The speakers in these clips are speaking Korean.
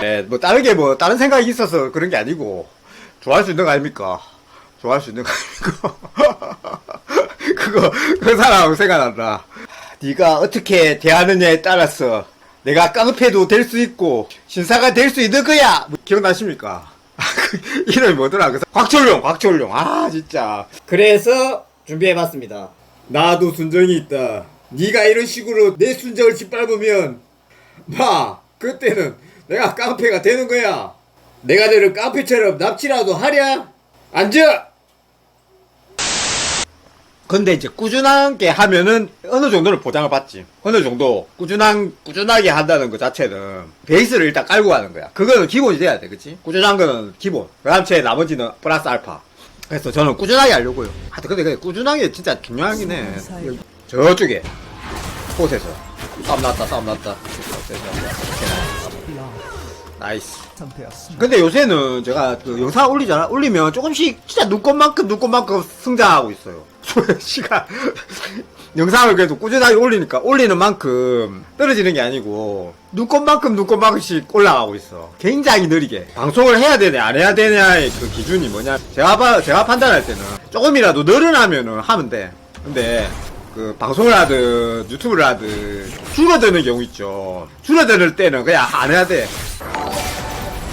네, 뭐 다른 게 뭐 다른 생각이 있어서 그런 게 아니고 좋아할 수 있는 거 아닙니까? 좋아할 수 있는 거 아닙니까? 그거 그 사람 생각난다. 네가 어떻게 대하느냐에 따라서 내가 깡패도 될 수 있고 신사가 될 수 있는 거야. 뭐, 기억나십니까? 그 이름이 뭐더라? 곽철룡, 곽철룡. 아 진짜. 그래서 준비해봤습니다. 나도 순정이 있다. 네가 이런 식으로 내 순정을 짓밟으면 마, 그때는 내가 깡패가 되는 거야. 내가 너를 깡패처럼 납치라도 하랴? 앉아! 근데 이제 꾸준하게 하면은 어느 정도는 보장을 받지. 어느 정도 꾸준한 꾸준하게 한다는 것 자체는 베이스를 일단 깔고 가는 거야. 그거는 기본이 돼야 돼, 그치? 꾸준한 거는 기본. 그다음 에 나머지는 플러스 알파. 그래서 저는 꾸준하게 하려고요. 하여튼 근데 그 꾸준하게 진짜 중요하긴 해. 저쪽에 곳에서 싸움 났다, 싸움 났다. 나이스. 근데 요새는 제가 그 영상 올리잖아. 올리면 조금씩 진짜 눈꽃만큼 눈꽃만큼 성장하고 있어요. 시간 영상을 그래도 꾸준하게 올리니까 올리는 만큼 떨어지는 게 아니고 눈꽃만큼 눈꽃만큼씩 올라가고 있어. 굉장히 느리게. 방송을 해야 되냐 안 해야 되냐의 그 기준이 뭐냐? 제가 봐 제가 판단할 때는 조금이라도 늘어나면은 하면 돼. 근데 그 방송을 하든 유튜브를 하든 줄어드는 경우 있죠. 줄어들 때는 그냥 안 해야 돼.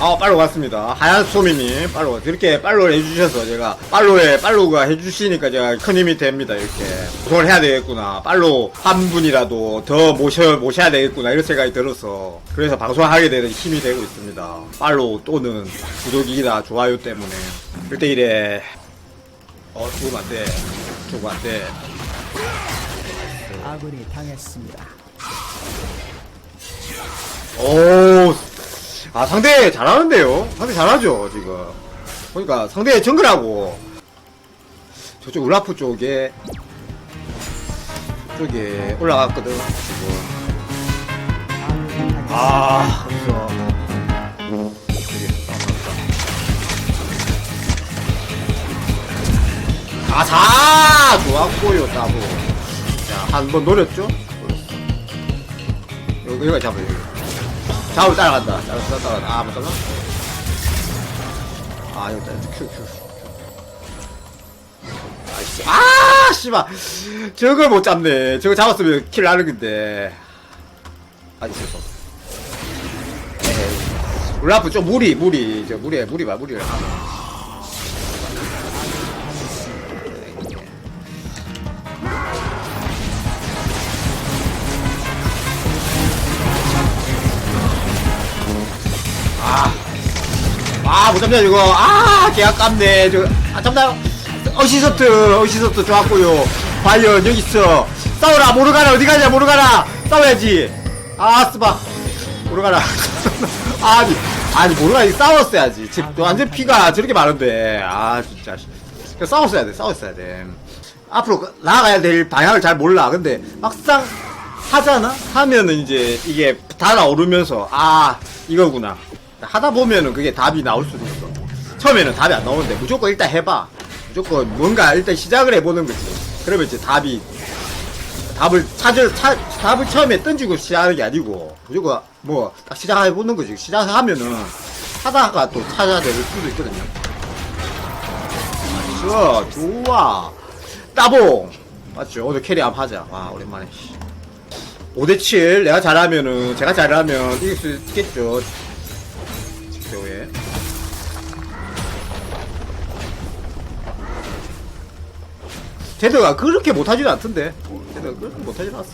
아, 팔로우 갔습니다. 하얀 소미님, 팔로우. 이렇게 팔로우를 해주셔서 제가, 팔로우에, 팔로우가 해주시니까 제가 큰 힘이 됩니다, 이렇게. 방송을 해야 되겠구나. 팔로우 한 분이라도 더 모셔, 모셔야 되겠구나, 이런 생각이 들어서. 그래서 방송하게 되는 힘이 되고 있습니다. 팔로우 또는 구독이나 좋아요 때문에. 그때 이래, 어, 죽으면 안 돼. 죽으면 안 돼. 아군이 당했습니다. 오, 아 상대 잘하는데요. 상대 잘하죠 지금. 보니까 상대 정글하고 저쪽 울라프 쪽에 쪽에 올라갔거든 지금. 아, 그래서 아사 좋았고요 따보. 자, 한 번 노렸죠? 여기 여기 잡아 여 기. 잡을 따라간다. 따라 따라간다. 아, 못 따라. 아, 여기 따라. 큐 큐. 아이씨. 아, 씨발. 저걸 못 잡네. 저거 잡았으면 킬 나는 건데. 아, 있었어. 에이. 울라프 좀 무리, 무리. 저 무리해, 무리 봐, 무리를 하 아, 못 잡냐, 이거. 아, 개 아깝네. 저, 아, 잡나요? 어시서트, 어시서트 좋았고요. 과연, 여기 있어. 싸워라, 모르가나, 어디 가냐, 모르가나. 싸워야지. 아, 스바. 모르가나. 아니, 아니, 모르가나, 싸웠어야지. 지금 완전 피가 저렇게 많은데. 아, 진짜. 싸웠어야 돼, 싸웠어야 돼. 앞으로 그- 나아가야 될 방향을 잘 몰라. 근데 막상 하잖아? 하면은 이제 이게 달아오르면서, 아, 이거구나. 하다 보면은 그게 답이 나올 수도 있어. 처음에는 답이 안 나오는데 무조건 일단 해봐. 무조건 뭔가 일단 시작을 해보는 거지. 그러면 이제 답이, 답을 찾을, 차, 답을 처음에 던지고 시작하는 게 아니고, 무조건 뭐, 딱 시작해보는 거지. 시작하면은 하다가 또 찾아낼 수도 있거든요. 좋아, 좋아. 따봉! 맞죠? 오늘 캐리 한번 하자. 와, 오랜만에. 5대7. 내가 잘하면은, 제가 잘하면 이길 수 있겠죠. 제드가 그렇게 못하지는 않던데. 제드가 그렇게 못하지는 않았어.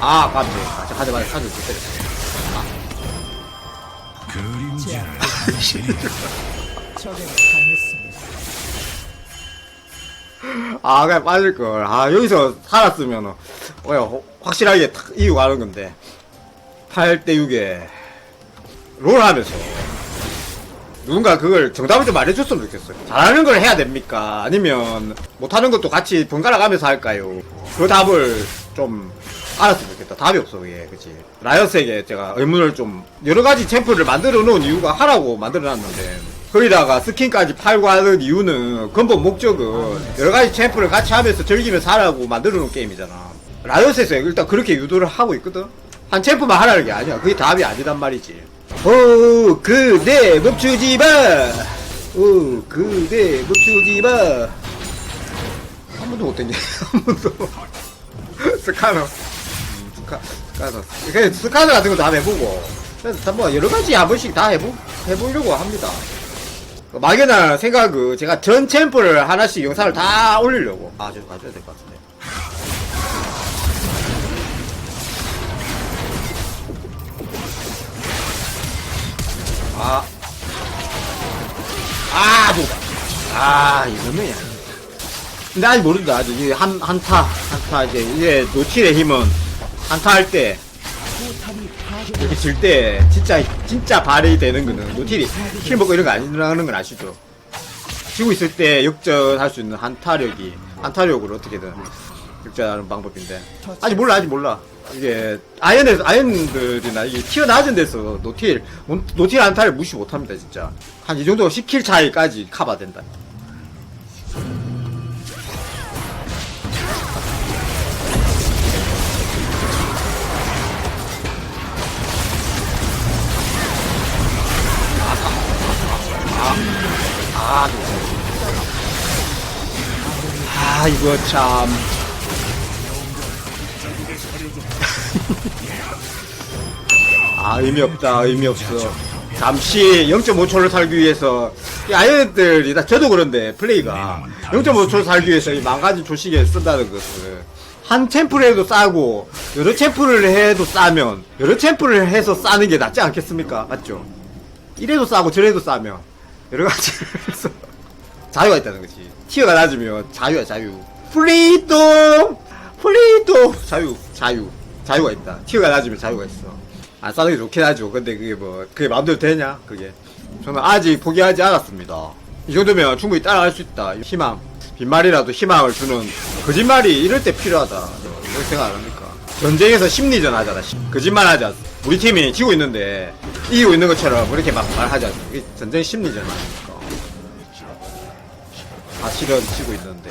아, 깜짝이야. 아, 저 가자, 가자, 가자, 때렸어. 적에게 당했습니다. 아, 그냥 빠질걸. 아, 여기서 살았으면, 어, 확실하게 탁 이기고 가는 건데. 8대 6에, 롤 하면서, 누군가 그걸 정답을 좀 말해줬으면 좋겠어요. 잘하는 걸 해야 됩니까? 아니면 못하는 것도 같이 번갈아 가면서 할까요? 그 답을 좀 알았으면 좋겠다. 답이 없어, 그게. 그치? 라이엇에게 제가 의문을 좀, 여러 가지 챔프를 만들어 놓은 이유가 하라고 만들어 놨는데, 거기다가 스킨까지 팔고 하는 이유는 근본 목적은 여러 가지 챔프를 같이 하면서 즐기면서 하라고 만들어 놓은 게임이잖아. 라이엇에서 일단 그렇게 유도를 하고 있거든? 한 챔프만 하라는 게 아니야. 그게 답이 아니단 말이지. 오, 그대 멈추지 마! 오, 그대 멈추지 마! 한 번도 못 됐네. 한 번도. 스카너. 음, 스카, 스카너. 그냥 스카너 같은 것도 한번 해보고. 그래서 다 뭐, 여러 가지 한 번씩 다 해보, 해보려고 합니다. 막연한 생각은 제가 전 챔프를 하나씩 영상을 다 올리려고. 아, 저 가져야 될 것 같은데. 아. 아, 뭐다. 아, 이거는. 근데 아직 모른다. 아직 한, 한타, 한타, 이제, 이제 노틸의 힘은 한타 할 때, 이렇게 질 때, 진짜, 진짜 발휘 되는 거는, 노틸이 킬 먹고 이런 거 아니라는 건 아시죠? 지고 있을 때 역전할 수 있는 한타력이, 한타력으로 어떻게든 역전하는 방법인데. 아직 몰라, 아직 몰라. 이게, 아연에서, 아연들이나, 이게 티어 낮은 데서 노틸, 노틸 한타를 무시 못 합니다, 진짜. 한 이 정도 10킬 차이까지 커버 된다. 아, 아, 이거 참. 아, 의미 없다, 의미 없어. 잠시 0.5초를 살기 위해서, 이 아이언들이 다, 저도 그런데, 플레이가 0.5초를 살기 위해서 이 망가진 조식에 쓴다는 것을. 한 챔프를 해도 싸고, 여러 챔프를 해도 싸면, 여러 챔프를 해서 싸는 게 낫지 않겠습니까? 맞죠? 이래도 싸고 저래도 싸면 여러 가지 해서 자유가 있다는 거지. 티어가 낮으면 자유야 자유. 프리덤 프리덤 자유 자유 자유가 있다. 티어가 낮으면 자유가 있어. 안 싸는 게 좋긴 하죠. 근데 그게 뭐 그게 마음대로 되냐? 그게 저는 아직 포기하지 않았습니다. 이 정도면 충분히 따라갈 수 있다. 희망 빈말이라도 희망을 주는 거짓말이 이럴 때 필요하다. 이렇게 생각 안 합니까? 전쟁에서 심리전 하잖아. 심- 거짓말 않 우리 팀이 지고 있는데 이기고 있는 것처럼 이렇게 막 말하지? 이게 전쟁 심리전 아닙니까? 사실은 지고 있는데.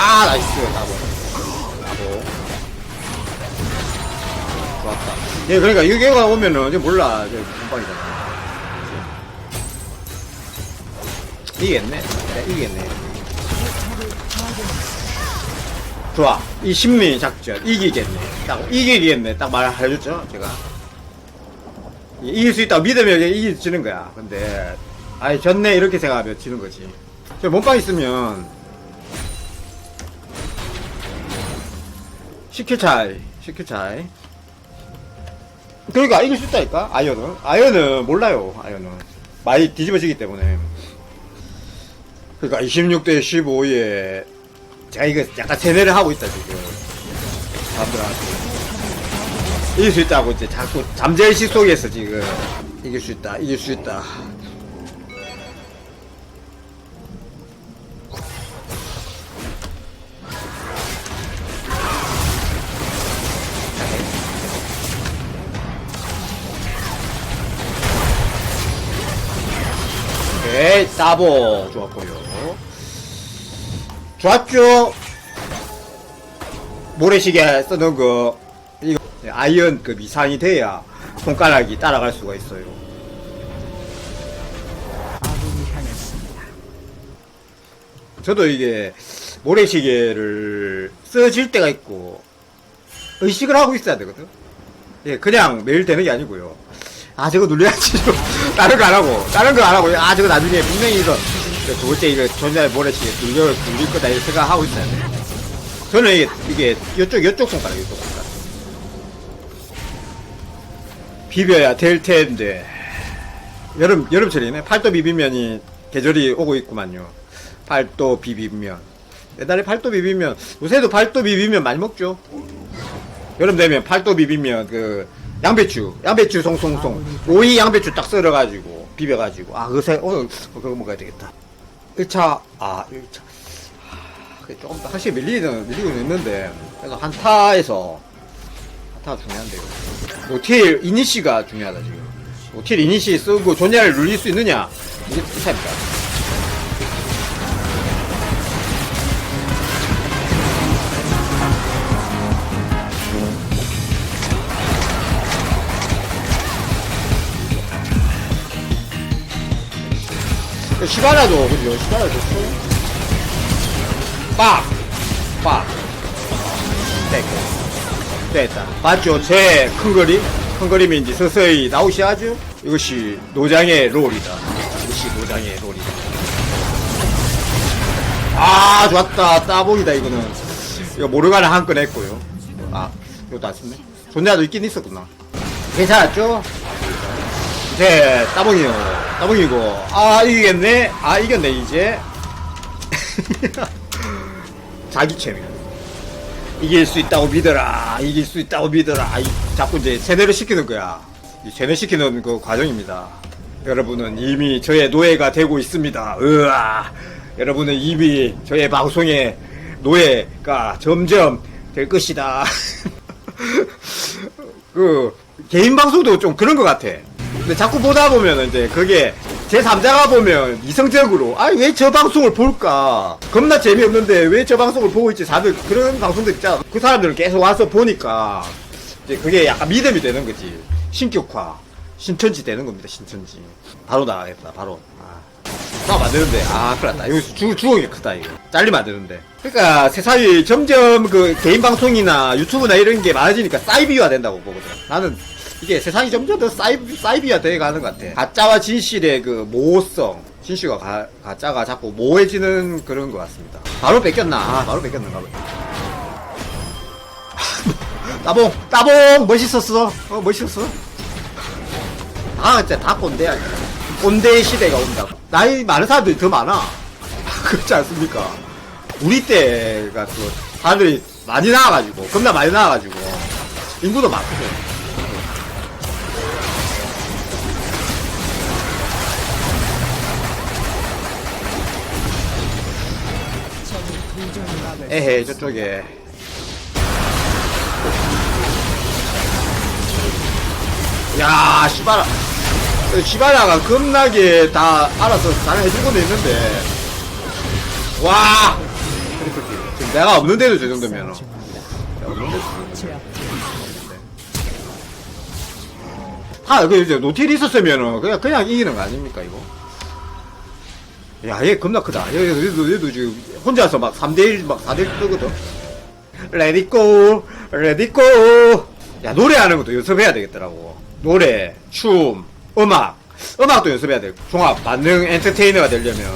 아 나이스. 나보. 나보. 좋았다. 예 그러니까 여기가 오면은 이제 몰라. 이제 금방이잖아. 이기겠네. 네, 이기겠네. 좋아. 이 심리 작전. 이기겠네. 딱 이기겠네. 딱 말해줬죠 제가. 이- 이길 수 있다고 믿으면 이기지는 거야. 근데 아예 졌네 이렇게 생각하면 지는 거지. 저 몸빵 있으면 10킬 차이 10킬 차이. 그러니까 이길 수 있다니까? 아이언은? 아이언은 몰라요 아이언은. 많이 뒤집어지기 때문에. 그러니까 26대 15에 제가 이거 약간 세뇌를 하고 있다 지금. 사람들한테. 이길 수 있다고 이제 자꾸 잠재의식 속에서 지금 이길 수 있다 이길 수 있다 오케이 따보 좋았고요 좋았죠 모래시계 쓰는 거 이거 아이언급 이상이 돼야 손가락이 따라갈 수가 있어요. 저도 이게 모래시계를 써질 때가 있고 의식을 하고 있어야 되거든. 예, 그냥 매일 되는 게 아니고요. 아 저거 눌려야지 좀 다른 거 안 하고 다른 거 안 하고 아 저거 나중에 분명히 이거 두 번째 이거 존재 모래시계 눌려 눌릴 거다 이렇게 생각하고 있어야 돼. 저는 이게 이게 이쪽 이쪽 손가락 이쪽 손가락 비벼야 될 텐데 여름 여름철이네 팔도 비비면이 계절이 오고 있구만요. 팔도 비빔면. 옛날에 팔도 비빔면, 요새도 팔도 비빔면 많이 먹죠. 여름 되면 팔도 비빔면, 그, 양배추, 양배추 송송송. 오이 양배추 딱 썰어가지고, 비벼가지고. 아, 그새, 오늘 그거 먹어야 되겠다. 1차, 아, 1차. 그게 조금 더 확실히 밀리는, 밀리고는 있는데, 그래서 한타에서, 한타가 중요한데요. 노틸 이니시가 중요하다, 지금. 노틸 이니시 쓰고 존야를 눌릴 수 있느냐? 이게 차입니다. 시바라도, 그죠? 시바라도 좋죠? 빡! 빡! 됐고. 됐다. 맞죠? 제 큰 그림? 큰 그림인지 서서히 나오시하죠? 이것이 노장의 롤이다. 이것이 노장의 롤이다. 아, 좋았다. 따봉이다, 이거는. 이거 모르가는 한건 했고요. 아, 이것도 안 썼네. 존나도 있긴 있었구나. 괜찮았죠? 네, 따봉이요. 따봉이고. 아, 이기겠네? 아, 이겼네, 이제. 자기 체면. 이길 수 있다고 믿어라. 이길 수 있다고 믿어라. 이, 자꾸 이제 세뇌를 시키는 거야. 이 세뇌시키는 그 과정입니다. 여러분은 이미 저의 노예가 되고 있습니다. 으아. 여러분은 이미 저의 방송의 노예가 점점 될 것이다. 그 개인 방송도 좀 그런 것 같아. 근데 자꾸 보다 보면 이제 그게 제 3자가 보면 이성적으로 아 왜 저 방송을 볼까? 겁나 재미없는데 왜 저 방송을 보고 있지? 다들 그런 방송들 있잖아. 그 사람들은 계속 와서 보니까 이제 그게 약간 믿음이 되는 거지. 신격화. 신천지 되는 겁니다 신천지. 바로 나가겠다 바로. 아. 나 만드는데. 아 큰일 났다. 여기서 주, 주걱이 크다 이거. 잘리면 안 되는데. 그러니까 세상이 점점 그 개인 방송이나 유튜브나 이런 게 많아지니까 사이비화 된다고 보거든. 나는 이게 세상이 점점 더 사이, 사이비화 돼가는 것 같아. 가짜와 진실의 그 모호성. 진실과 가, 가짜가 자꾸 모호해지는 그런 것 같습니다. 바로 뺏겼나? 아 바로 뺏겼나 바로 따봉 따봉! 멋있었어. 어 멋있었어. 아 진짜 다 꼰대야 진짜. 꼰대 시대가 온다 나이 많은 사람들이 더 많아. 그렇지 않습니까? 우리 때가 그 사람들이 많이 나와가지고 겁나 많이 나와가지고 인구도 많거든 에헤 저쪽에 야 시바라 시바라가 겁나게 다 알아서 잘 해주고는 있는데 와 지금 내가 없는데도 저 정도면. 아, 그 이제 노틸이 있었으면은 그냥 그냥 이기는 거 아닙니까 이거? 야, 얘 겁나 크다. 얘, 얘도, 얘도 지금 혼자서 막 3대1, 막 4대1 뜨거든. 레디고, 레디고. 야, 노래하는 것도 연습해야 되겠더라고. 노래, 춤, 음악. 음악도 연습해야 돼. 종합, 만능 엔터테이너가 되려면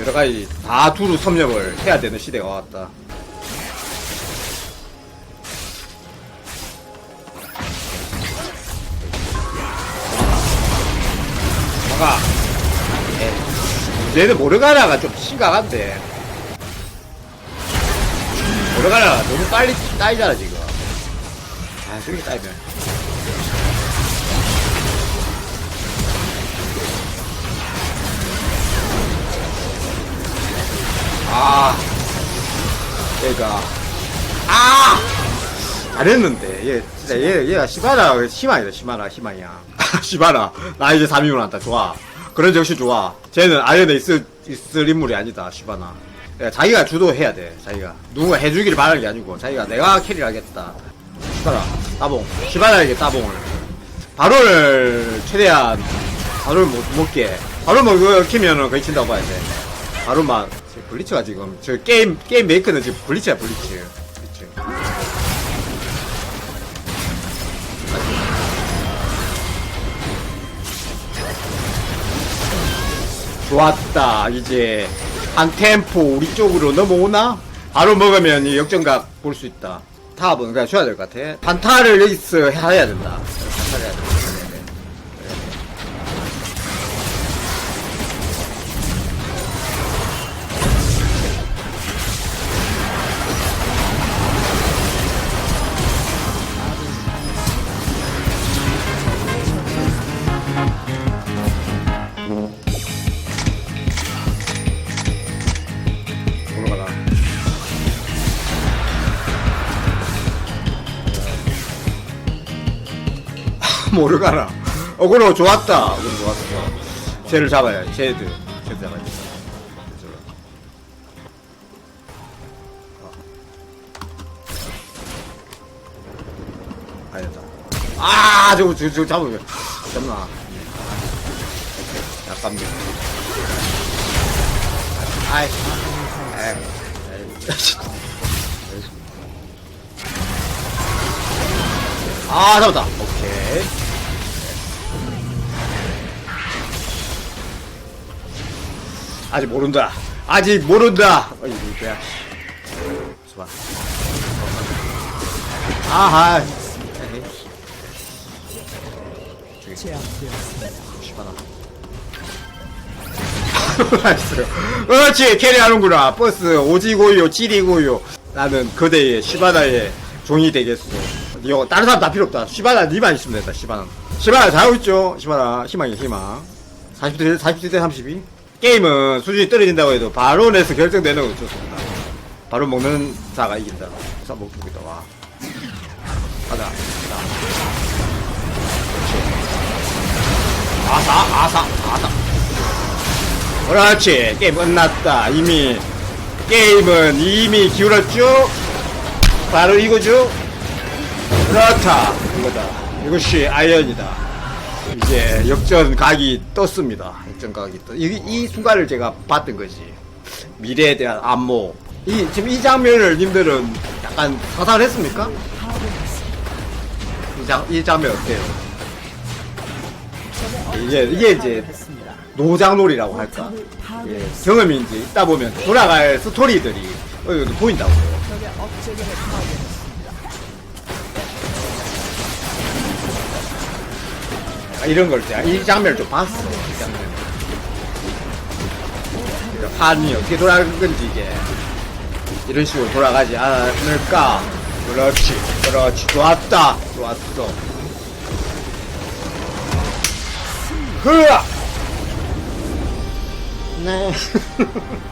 여러 가지 다 두루 섭렵을 해야 되는 시대가 왔다. 뭔가, 얘는 모르가나가 좀 심각한데. 모르가나가 너무 빨리 따이잖아, 지금. 아, 저렇게 따이면. 아, 얘가, 아! 잘했는데, 얘, 진짜 얘, 얘가 시바라, 시마이다, 시마라, 시마이야. 시바라, 나 이제 3위로 났다, 좋아. 그런 정신 좋아. 쟤는 아연에 있을, 있을 인물이 아니다, 시바나. 야, 자기가 주도해야 돼, 자기가. 누군가 해주기를 바라는 게 아니고, 자기가 내가 캐리를 하겠다. 시바라, 따봉. 시바라에게 따봉을. 바로를 최대한, 바로를 못, 먹게. 바로 먹으면은 거의 친다고 봐야 돼. 바로 막, 블리츠가 지금, 저 게임, 게임 메이커는 지금 블리츠야, 블리츠. 좋았다. 이제 한 템포 우리 쪽으로 넘어오나? 바로 먹으면 이 역전각 볼 수 있다. 탑은 그냥 줘야 될 것 같아. 반타를 레이스 해야 된다. 반타를 해야 된다. 모르가나. 어그로 좋았다. 어그로 좋았어. 쟤를 잡아야 쟤들. 쟤들 잡아야 돼. 아. 아, 저거, 저거, 저거 잡으면. 잡나. 약간 미 아이. 아, 잡았다. 오케이. 아직 모른다. 아직 모른다. 어이, 뭐야. 좋아. 아하. 시바나. 나이스. 그렇지, 캐리하는구나. 버스, 오지고요, 찌리고요. 나는 그대의 시바나의 종이 되겠어. 이거, 다른 사람 다 필요 없다. 시바나, 니만 있으면 된다, 시바나. 시바나 잘하고 있죠? 시바나, 희망이야, 희망. 40대, 40대 32? 게임은 수준이 떨어진다고 해도 바론에서 결정되는 건 없다. 바론 먹는 자가 이긴다. 자, 먹고 있다, 와. 가자, 가자. 아사 아사 아사 그렇지. 게임 끝났다. 이미 게임은 이미 기울었죠? 바로 이거죠? 그렇다. 이거다. 이것이 아이언이다 이제 역전 각이 떴습니다 역전 각이 떠 이, 이 순간을 제가 봤던 거지 미래에 대한 안목 이 지금 이 장면을 님들은 약간 사살했습니까? 이, 장, 이 장면 어때요? 이게 이게 이제. 노장놀이라고 할까? 예, 경험이 이제 있다 보면 돌아갈 스토리들이 어, 보인다고요. 이런 걸 이 장면을 좀 봤어. 이 장면. 판이 어떻게 돌아가는 건지 이게 이런 식으로 돌아가지 않을까? 그렇지, 그렇지, 좋았다, 좋았어. 흐아! 네.